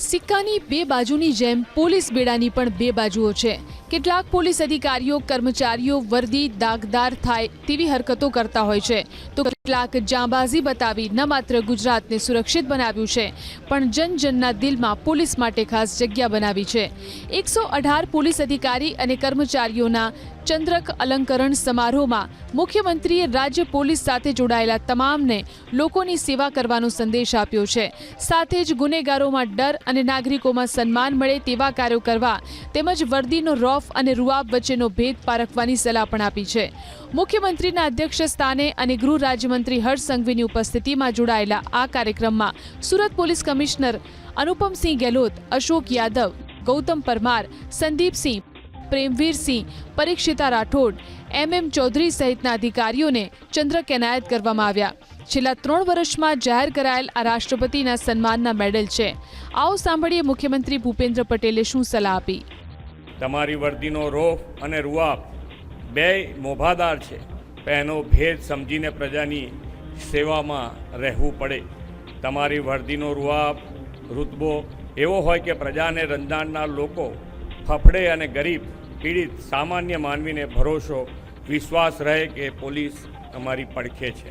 સિક્કાની બે બાજુની જેમ પોલીસ બેડાની પણ બે બાજુઓ છે. કેટલાક પોલીસ અધિકારીઓ, કર્મચારીઓ, વર્દી, દાગદાર થાય તેવી હરકતો કરતા હોય છે. તો કેટલાક જાંબાઝી બતાવી ન માત્ર ગુજરાતને સુરક્ષિત બનાવ્યું છે, પણ જનજનના દિલમાં પોલીસ માટે ખાસ જગ્યા બનાવી છે. એકસો અઢાર પોલીસ અધિકારી અને કર્મચારીઓના ચંદ્રક અલંકરણ સમારોહમાં મુખ્યમંત્રીએ રાજ્ય પોલીસ સાથે જોડાયેલા તમામને લોકોની સેવા કરવાનો સંદેશ આપ્યો છે. સાથે જ ગુનેગારોમાં ડર અને નાગરિકોમાં સન્માન મળે તેવા કાર્યો કરવા તેમજ વર્દીનો રોફ અને રૂઆબ વચ્ચેનો ભેદ પારખવાની સલાહ પણ આપી છે. મુખ્યમંત્રીના અધ્યક્ષ સ્થાને અને ગૃહ રાજ્યમંત્રી હર્ષ સંઘવીની ઉપસ્થિતિમાં જોડાયેલા આ કાર્યક્રમમાં Surat police commissioner Anupamsinh Gehlot, Ashok Yadav, Gautam Parmar, Sandeepsinh, Premveersinh, Parikshita Rathod M M Chaudhary સહિતના અધિકારીઓને ચંદ્રક એનાયત કરવામાં આવ્યા. છેલ્લા ત્રણ વર્ષમાં જાહેર કરાયેલ આ રાષ્ટ્રપતિના સન્માનના મેડલ છે. આવો સાંભળીએ મુખ્યમંત્રી ભૂપેન્દ્ર પટેલે શું સલાહ આપી. તમારી વર્દીનો રોફ અને રૂઆબ બે મોભાદાર છે. એનો ભેદ સમજીને પ્રજાની સેવામાં રહેવું પડે. તમારી વર્દીનો રૂઆબ, રુતબો એવો હોય કે પ્રજાને રંજાડનાર લોકો ફફડે અને ગરીબ, પીડિત, સામાન્ય માનવીને ભરોસો, વિશ્વાસ રહે કે પોલીસ અમારી પડખે છે.